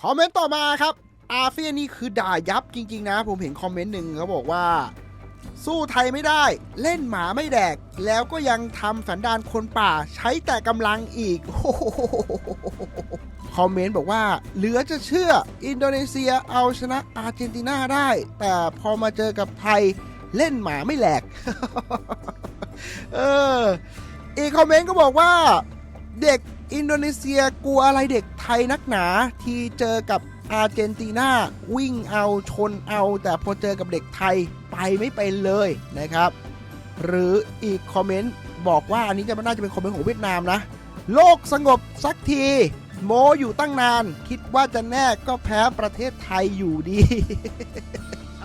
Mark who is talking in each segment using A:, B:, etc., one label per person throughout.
A: คอมเมนต์ต่อมาครับ อาเซียนนี่คือด่ายับจริง ๆ นะ ผมเห็นคอมเมนต์หนึ่งเขาบอกว่า สู้ไทยไม่ได้ เล่นหมาไม่แดก แล้วก็ยังทำสันดานคนป่าใช้แต่กำลังอีกโอ้โหคอมเมนต์บอกว่า เหลือจะเชื่ออินโดนีเซียเอาชนะอาร์เจนตินาได้ แต่พอมาเจอกับไทยเล่นหมาไม่แหลก เอออีกคอมเมนต์ก็บอกว่า เด็ก อินโดนีเซียกลัวอะไรเด็กไทยนักหนาที่เจอกับอาร์เจนตินาวิ่งเอาชนเอา แต่พอเจอกับเด็กไทยไปไม่เป็นเลยนะครับ หรืออีกคอมเมนต์บอกว่าอันนี้จะน่าจะเป็นคอมเมนต์ของเวียดนามนะ โลกสงบสักทีโมอยู่ตั้งนาน คิดว่าจะแน่ก็แพ้ประเทศไทยอยู่ดี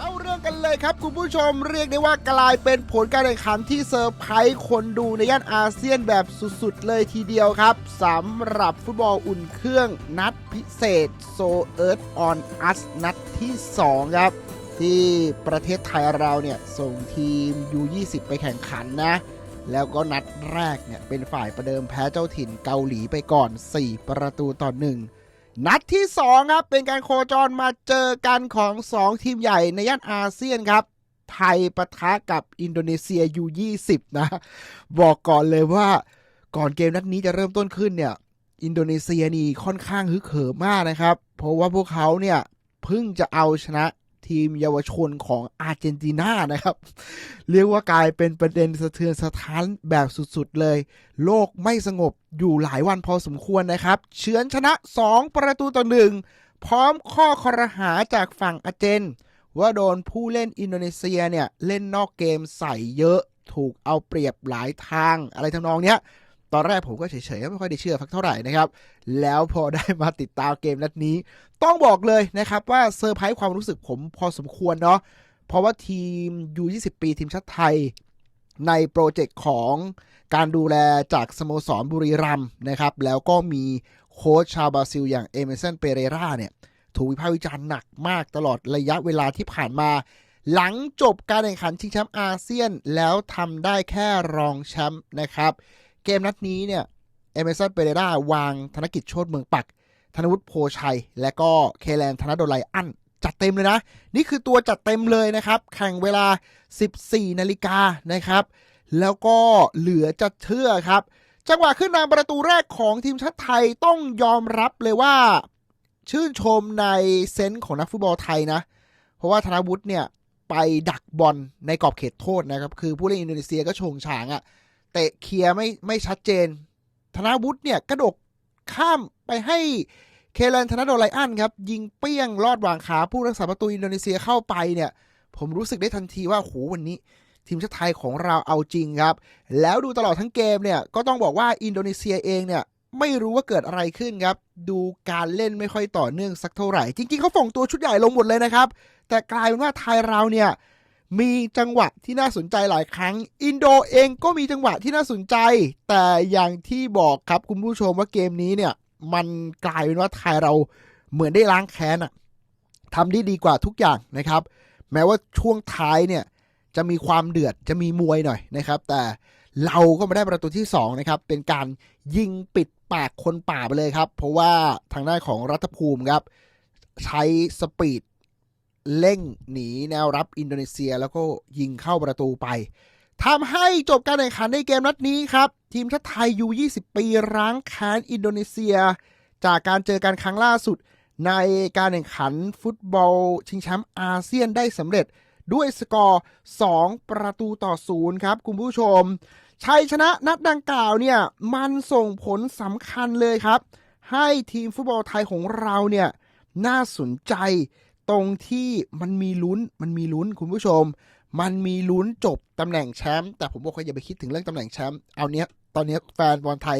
A: เอาเรื่องกันเลยครับ คุณผู้ชมเรียกได้ว่ากลายเป็นผลการแข่งขันที่เซอร์ไพรส์คนดูในย่านอาเซียนแบบสุดๆ เลยทีเดียวครับสำหรับฟุตบอลอุ่นเครื่องนัดพิเศษโซเอิร์ on ออนอัสนัดที่ 2 ครับ ที่ประเทศไทยเราเนี่ย ส่งทีม U20 ไปแข่งขันนะ แล้วก็นัดแรกเนี่ย เป็นฝ่ายประเดิมแพ้เจ้าถิ่นเกาหลีไปก่อน 4 ประตูต่อ1 นัดที่ 2 ครับ เป็นการโคจรมาเจอกันของ 2 ทีมใหญ่ในย่านอาเซียนครับ ไทยปะทะกับอินโดนีเซีย U20 นะ บอกก่อนเลยว่าก่อนเกมนัดนี้จะเริ่มต้นขึ้นเนี่ย อินโดนีเซียนี่ค่อนข้างฮึกเหิมมากนะครับ เพราะว่าพวกเขาเนี่ยเพิ่งจะเอาชนะ ทีมเยาวชนของอาร์เจนตินานะครับ เรียกว่ากลายเป็นประเด็นสะเทือนสะท้านแบบสุดๆเลย โลกไม่สงบอยู่หลายวันพอสมควรนะครับ เฉือนชนะ 2 ประตูต่อหนึ่งพร้อมข้อคอรหาจากฝั่งอาร์เจน ว่าโดนผู้เล่นอินโดนีเซียเนี่ย เล่นนอกเกมใส่เยอะถูกเอาเปรียบหลายทางอะไรทำนองเนี้ย ตอนแรกผมก็เฉยๆไม่ค่อยได้เชื่อสักเท่าไหร่นะครับ แล้วพอได้มาติดตามเกมนัดนี้ ต้องบอกเลยนะครับว่าเซอร์ไพรส์ความรู้สึกผมพอสมควรเนาะเพราะว่าทีม U20 ปีทีมชาติไทย ในโปรเจกต์ของการดูแลจากสโมสรบุรีรัมย์นะครับ แล้วก็มีโค้ชชาวบราซิลอย่างเอเมสันเปเรราเนี่ยถูกวิพากษ์วิจารณ์หนักมากตลอดระยะเวลาที่ผ่านมา หลังจบการแข่งขันชิงแชมป์อาเซียนแล้วทำได้แค่รองแชมป์นะครับ เกมนัดนี้เนี่ยเอเมสันเปเรราวางธนกิจโชตเมืองปัก ธนวุฒิโพชัย และก็เคแลนธนดลไลอันจัดเต็มเลยนะ นี่คือตัวจัดเต็มเลยนะครับ แข่งเวลา 14 นาฬิกานะครับ แล้วก็เหลือจะเชื่อครับ จังหวะขึ้นนำประตูแรกของทีมชาติไทยต้องยอมรับเลยว่า ชื่นชมในเซนส์ของนักฟุตบอลไทยนะ เพราะว่าธนวุฒิเนี่ยไปดักบอลในกรอบเขตโทษนะครับ คือผู้เล่นอินโดนีเซียก็โฉงฉางอะ เตะเคลียร์ไม่ไม่ชัดเจน ธนวุฒิเนี่ยกระโดดข้ามไปให้เคแลนธนโดไลอันครับ ยิงเปี้ยงลอดวางขาผู้รักษาประตูอินโดนีเซียเข้าไปเนี่ย ผมรู้สึกได้ทันทีว่าโหวันนี้ ทีมชาติไทยของเราเอาจริงครับ แล้วดูตลอดทั้งเกมเนี่ย ก็ต้องบอกว่าอินโดนีเซียเองเนี่ยไม่รู้ว่าเกิดอะไรขึ้นครับ ดูการเล่นไม่ค่อยต่อเนื่องสักเท่าไหร่ จริง ๆเขาส่งตัวชุดใหญ่ลงหมดเลยนะครับ แต่กลายเป็นว่าไทยเราเนี่ย มีจังหวะที่น่าสนใจหลายครั้ง อินโดเองก็มีจังหวะที่น่าสนใจ แต่อย่างที่บอกครับคุณผู้ชมว่าเกมนี้เนี่ย มันกลายเป็นว่าไทยเราเหมือนได้ล้างแค้นอะทำได้ดีกว่าทุกอย่างนะครับ แม้ว่าช่วงท้ายเนี่ยจะมีความเดือดจะมีมวยหน่อยนะครับ แต่เราก็มาได้ประตูที่สองนะครับเป็นการยิงปิดปากคนป่าไปเลยครับ เพราะว่าทางด้านของรัฐภูมิครับ ใช้สปีด เร่งหนีแนวรับอินโดนีเซียแล้วก็ยิงเข้าประตูไปทำให้จบการแข่งขันในเกมนัดนี้ครับ ทีมชาติไทยยู20 ปีร้างแค้นอินโดนีเซีย จากการเจอกันครั้งล่าสุด ในการแข่งขันฟุตบอล ชิงแชมป์อาเซียนได้สำเร็จด้วยสกอร์ 2 ประตูต่อศูนย์ครับ คุณผู้ชม ชัยชนะนัดดังกล่าวเนี่ย มันส่งผลสำคัญเลยครับ ให้ทีมฟุตบอลไทยของเราเนี่ย น่าสนใจ ตรงที่มันมีลุ้นมันมีลุ้นคุณผู้ชม มันมีลุ้นจบตำแหน่งแชมป์แต่ผมบอกว่าอย่าไปคิดถึงเรื่องตำแหน่งแชมป์เอาเนี้ยตอนเนี้ยแฟนบอลไทย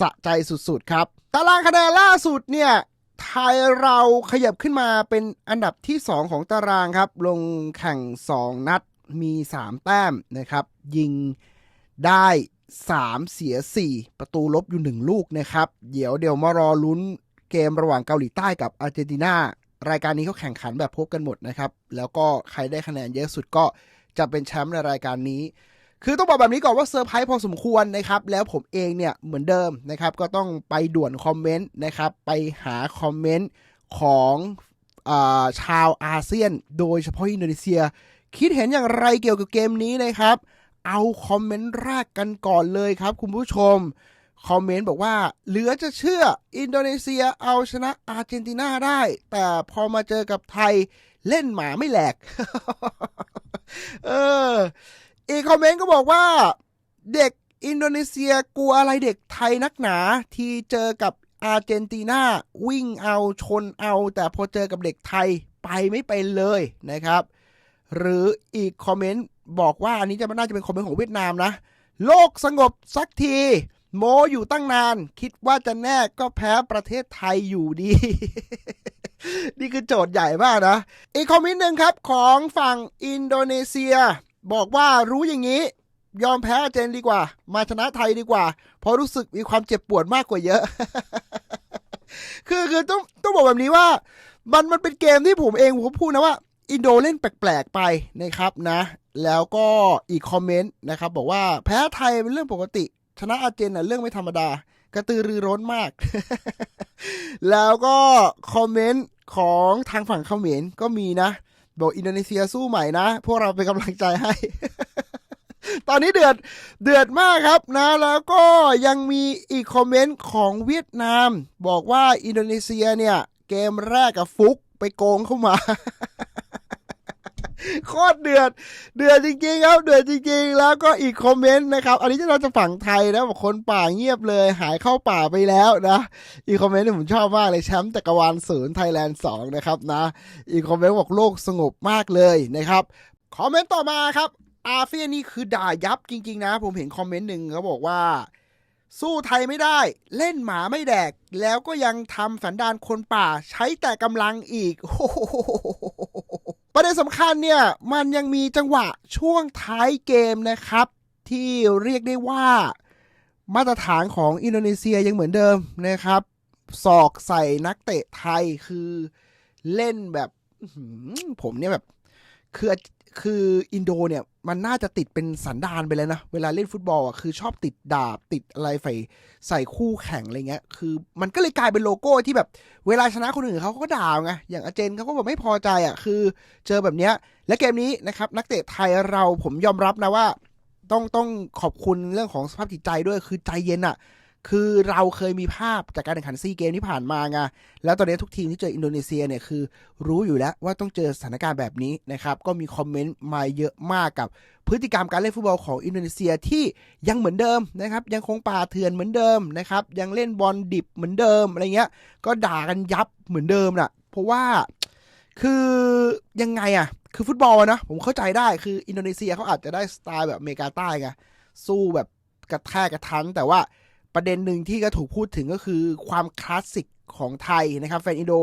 A: สะใจสุดๆครับ ตารางคะแนนล่าสุดเนี่ยไทยเราขยับขึ้นมาเป็นอันดับที่ 2 ของตารางครับ ลงแข่ง 2 นัดมี 3 แต้มนะครับ ยิงได้ 3 เสีย 4 ประตูลบอยู่ 1 ลูกนะครับ เดี๋ยวเดี๋ยวมารอลุ้นเกมระหว่างเกาหลีใต้กับอาร์เจนตินา รายการนี้เขาแข่งขันแบบพบกันหมดนะครับ แล้วก็ใครได้คะแนนเยอะสุดก็จะเป็นแชมป์ในรายการนี้ คือต้องบอกแบบนี้ก่อนว่าเซอร์ไพรส์พอสมควรนะครับ แล้วผมเองเนี่ยเหมือนเดิมนะครับ ก็ต้องไปด่วนคอมเมนต์นะครับ ไปหาคอมเมนต์ของอชาวอาเซียน โดยเฉพาะอินโดนีเซีย คิดเห็นอย่างไรเกี่ยวกับเกมนี้นะครับ เอาคอมเมนต์แรกกันก่อนเลยครับ คุณผู้ชม คอมเมนต์บอกว่า เหลือจะเชื่ออินโดนีเซียเอาชนะอาร์เจนตินาได้ แต่พอมาเจอกับไทยเล่นหมาไม่แหลก เออ อีกคอมเมนต์ก็บอกว่า เด็กอินโดนีเซียกลัวอะไรเด็กไทยนักหนาที่เจอกับอาร์เจนตินาวิ่งเอาชนเอา แต่พอเจอกับเด็กไทยไปไม่เป็นเลยนะครับ หรืออีกคอมเมนต์บอกว่าอันนี้จะน่าจะเป็นคอมเมนต์ของเวียดนามนะ โลกสงบสักที โมอยู่ตั้งนาน คิดว่าจะแน่ก็แพ้ประเทศไทยอยู่ดี นี่คือโจทย์ใหญ่มากนะ อีกคอมเมนต์หนึ่งครับของฝั่งอินโดนีเซีย บอกว่ารู้อย่างนี้ ยอมแพ้เจนดีกว่า มาชนะไทยดีกว่า เพราะรู้สึกมีความเจ็บปวดมากกว่าเยอะ คือคือต้องต้องบอกแบบนี้ว่า มันมันเป็นเกมที่ผมเองผมพูดนะว่า อินโดเล่นแปลกๆไปนะครับนะ แล้วก็อีกคอมเมนต์นะครับ บอกว่าแพ้ไทยเป็นเรื่องปกติ ชนะอาเจนน่ะเรื่องไม่ธรรมดา กระตือรือร้นมาก แล้วก็คอมเมนต์ของทางฝั่งเขมรก็มีนะ บอกอินโดนีเซียสู้ใหม่นะ พวกเราเป็นกำลังใจให้ ตอนนี้เดือดเดือดมากครับนะ แล้วก็ยังมีอีกคอมเมนต์ของเวียดนาม บอกว่าอินโดนีเซียเนี่ย เกมแรกกับฟุกไปโกงเข้ามา โคตรเดือด เดือดจริงๆครับ เดือดจริงๆ แล้วก็อีกคอมเมนต์นะครับ อันนี้เราจะฝั่งไทยนะบอกคนป่าเงียบเลย หายเข้าป่าไปแล้วนะ อีกคอมเมนต์ที่ผมชอบมากเลยแชมป์จักรวาลศูนย์ไทยแลนด์สองนะครับนะ อีกคอมเมนต์บอกโลกสงบมากเลยนะครับ คอมเมนต์ต่อมาครับอาเฟียนี่คือด่ายับจริง ๆ นะ ผมเห็นคอมเมนต์หนึ่งเขาบอกว่า สู้ไทยไม่ได้ เล่นหมาไม่แดก แล้วก็ยังทำสันดานคนป่าใช้แต่กำลังอีกโประเด็นสำคัญเนี่ยมันยังมีจังหวะช่วงท้ายเกมนะครับ ที่เรียกได้ว่ามาตรฐานของอินโดนีเซียยังเหมือนเดิมนะครับศอกใส่นักเตะไทยคือเล่นแบบผมเนี่ยแบบ คือ คืออินโดเนี่ยมันน่าจะติดเป็นสันดานไปแล้วนะ เวลาเล่นฟุตบอลอะคือชอบติดดาบติดอะไรใส่ใส่คู่แข่งอะไรเงี้ย คือมันก็เลยกลายเป็นโลโก้ที่แบบ เวลาชนะคนอื่นเขาก็ด่าไงอย่างอาเจนเขาก็แบบไม่พอใจอะคือ เจอแบบเนี้ย และเกมนี้นะครับนักเตะไทยเราผมยอมรับนะว่า ต้องต้องขอบคุณเรื่องของสภาพจิตใจด้วยคือใจเย็นอะ คือเราเคยมีภาพจากการแข่งขันซีเกมที่ผ่านมาไงแล้วตอนนี้ทุกทีมที่เจออินโดนีเซียเนี่ยคือรู้อยู่แล้วว่าต้องเจอสถานการณ์แบบนี้นะครับ ก็มีคอมเมนต์มาเยอะมากกับพฤติกรรมการเล่นฟุตบอลของอินโดนีเซียที่ยังเหมือนเดิมนะครับ ยังคงป่าเถื่อนเหมือนเดิมนะครับ ยังเล่นบอลดิบเหมือนเดิมอะไรเงี้ย ก็ด่ากันยับเหมือนเดิมน่ะ เพราะว่าคือยังไงอะคือฟุตบอลนะผมเข้าใจได้คืออินโดนีเซียเขาอาจจะได้สไตล์แบบอเมริกาใต้ไงสู้แบบกระแทกกระทันแต่ว่า ประเด็นหนึ่งที่ก็ถูกพูดถึงก็คือความคลาสสิกของไทยนะครับแฟนอินโด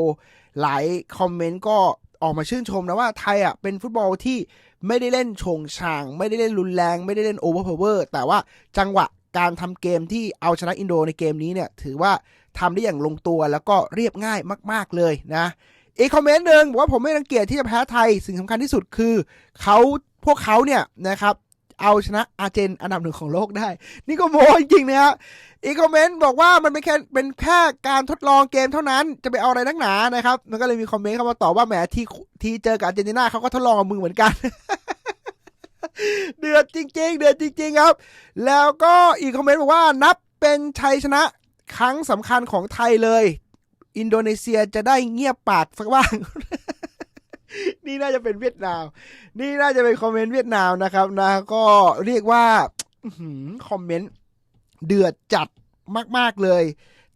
A: หลายคอมเมนต์ก็ออกมาชื่นชมนะว่าไทยอะเป็นฟุตบอลที่ไม่ได้เล่นชงชาง ไม่ได้เล่นรุนแรง ไม่ได้เล่นโอเวอร์พาวเวอร์แต่ว่าจังหวะการทำเกมที่เอาชนะอินโดในเกมนี้เนี่ย ถือว่าทำได้อย่างลงตัวแล้วก็เรียบง่ายมาก ๆเลยนะอีกคอมเมนต์หนึ่งบอกว่าผมไม่รังเกียจที่จะแพ้ไทย สิ่งสำคัญที่สุดคือเขาพวกเขาเนี่ยนะครับ เอาชนะอาร์เจนอันดับหนึ่งของโลกได้ นี่ก็โมจริงๆนะฮะอีกคอมเมนต์บอกว่ามันเป็นแค่เป็นแค่การทดลองเกมเท่านั้นจะไปเอาอะไรนักหนานะครับ มันก็เลยมีคอมเมนต์เข้ามาตอบว่าแหมทีทีเจอกับอาร์เจนตินาเขาก็ทดลองกับมึงเหมือนกัน เดือดจริง ๆ เดือดจริง ๆ ครับ แล้วก็อีกคอมเมนต์บอกว่านับเป็นชัยชนะครั้งสำคัญของไทยเลย อินโดนีเซียจะได้เงียบปากสักบ้าง นี่น่าจะเป็นเวียดนาม นี่น่าจะเป็นคอมเมนต์เวียดนามนะครับนะ ก็เรียกว่าคอมเมนต์เดือดจัดมาก ๆ เลย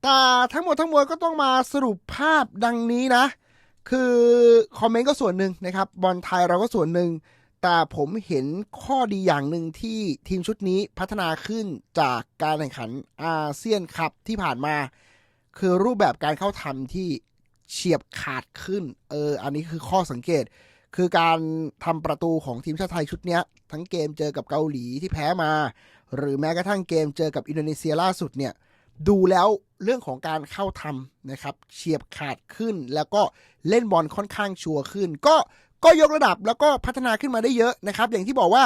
A: แต่ทั้งหมดทั้งมวลก็ต้องมาสรุปภาพดังนี้นะ คือคอมเมนต์ก็ส่วนหนึ่งนะครับ บอลไทยเราก็ส่วนหนึ่ง แต่ผมเห็นข้อดีอย่างหนึ่งที่ทีมชุดนี้พัฒนาขึ้นจากการแข่งขันอาเซียนคัพที่ผ่านมา คือรูปแบบการเข้าทำที่ เฉียบขาดขึ้น เออ อันนี้คือข้อสังเกต คือการทำประตูของทีมชาติไทยชุดเนี้ย ทั้งเกมเจอกับเกาหลีที่แพ้มา หรือแม้กระทั่งเกมเจอกับอินโดนีเซียล่าสุดเนี่ย ดูแล้วเรื่องของการเข้าทำนะครับ เฉียบขาดขึ้น แล้วก็เล่นบอลค่อนข้างชัวร์ขึ้น ก็ก็ยกระดับแล้วก็พัฒนาขึ้นมาได้เยอะนะครับ อย่างที่บอกว่า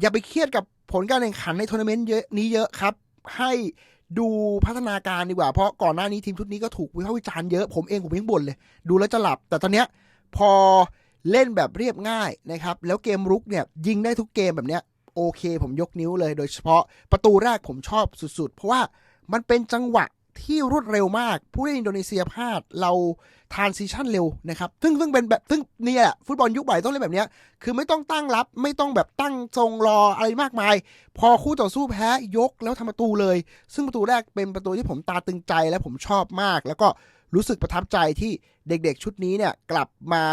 A: อย่าไปเครียดกับผลการแข่งขันในทัวร์นาเมนต์เยอะนี้เยอะครับ ให้ ดูพัฒนาการดีกว่า เพราะก่อนหน้านี้ทีมชุดนี้ก็ถูกวิพากษ์วิจารณ์เยอะ ผมเองผมยังบ่นเลย ดูแล้วจะหลับ แต่ตอนเนี้ยพอเล่นแบบเรียบง่ายนะครับ แล้วเกมรุกเนี่ยยิงได้ทุกเกมแบบเนี้ยโอเค ผมยกนิ้วเลย โดยเฉพาะประตูแรกผมชอบสุดๆ เพราะว่ามันเป็นจังหวะ ที่รวดเร็วมาก ผู้เล่นอินโดนีเซียพลาดเราทานซิชันเร็วนะครับ ซึ่งซึ่งเป็นแบบซึ่งเนี่ยฟุตบอลยุคใหม่ต้องเล่นแบบเนี้ยคือไม่ต้องตั้งรับ ไม่ต้องแบบตั้งทรงรออะไรมากมาย พอคู่ต่อสู้แพ้ยกแล้วทำประตูเลย ซึ่งประตูแรกเป็นประตูที่ผมตาตึงใจและผมชอบมาก แล้วก็รู้สึกประทับใจที่เด็กๆชุดนี้เนี่ยกลับมา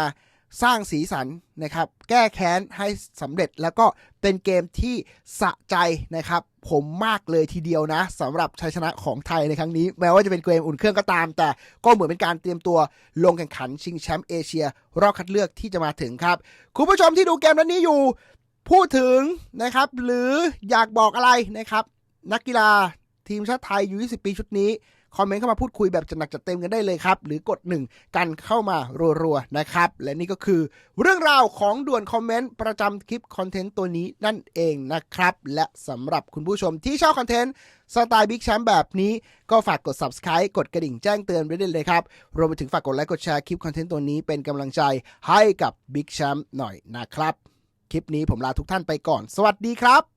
A: สร้างสีสันนะครับ แก้แค้นให้สำเร็จแล้วก็เป็นเกมที่สะใจนะครับ ผมมากเลยทีเดียวนะสำหรับชัยชนะของไทยในครั้งนี้ แม้ว่าจะเป็นเกมอุ่นเครื่องก็ตาม แต่ก็เหมือนเป็นการเตรียมตัวลงแข่งขันชิงแชมป์เอเชีย รอบคัดเลือกที่จะมาถึงครับ คุณผู้ชมที่ดูเกมนั้นนี้อยู่ พูดถึงนะครับ หรืออยากบอกอะไรนะครับ นักกีฬาทีมชาติไทยอยู่20 ปีชุดนี้ คอมเมนต์เข้ามาพูดคุยแบบจัดหนักจัดเต็มกันได้เลยครับ หรือกดหนึ่งกันเข้ามารัวๆนะครับ และนี่ก็คือเรื่องราวของด่วนคอมเมนต์ประจำคลิปคอนเทนต์ตัวนี้นั่นเองนะครับ และสำหรับคุณผู้ชมที่ชอบคอนเทนต์สไตล์บิ๊กแชมป์แบบนี้ก็ฝากกด subscribe กดกระดิ่งแจ้งเตือนไว้ได้เลยครับ รวมไปถึงฝากกดไลค์กดแชร์คลิปคอนเทนต์ตัวนี้เป็นกำลังใจให้กับบิ๊กแชมป์หน่อยนะครับ คลิปนี้ผมลาทุกท่านไปก่อน สวัสดีครับ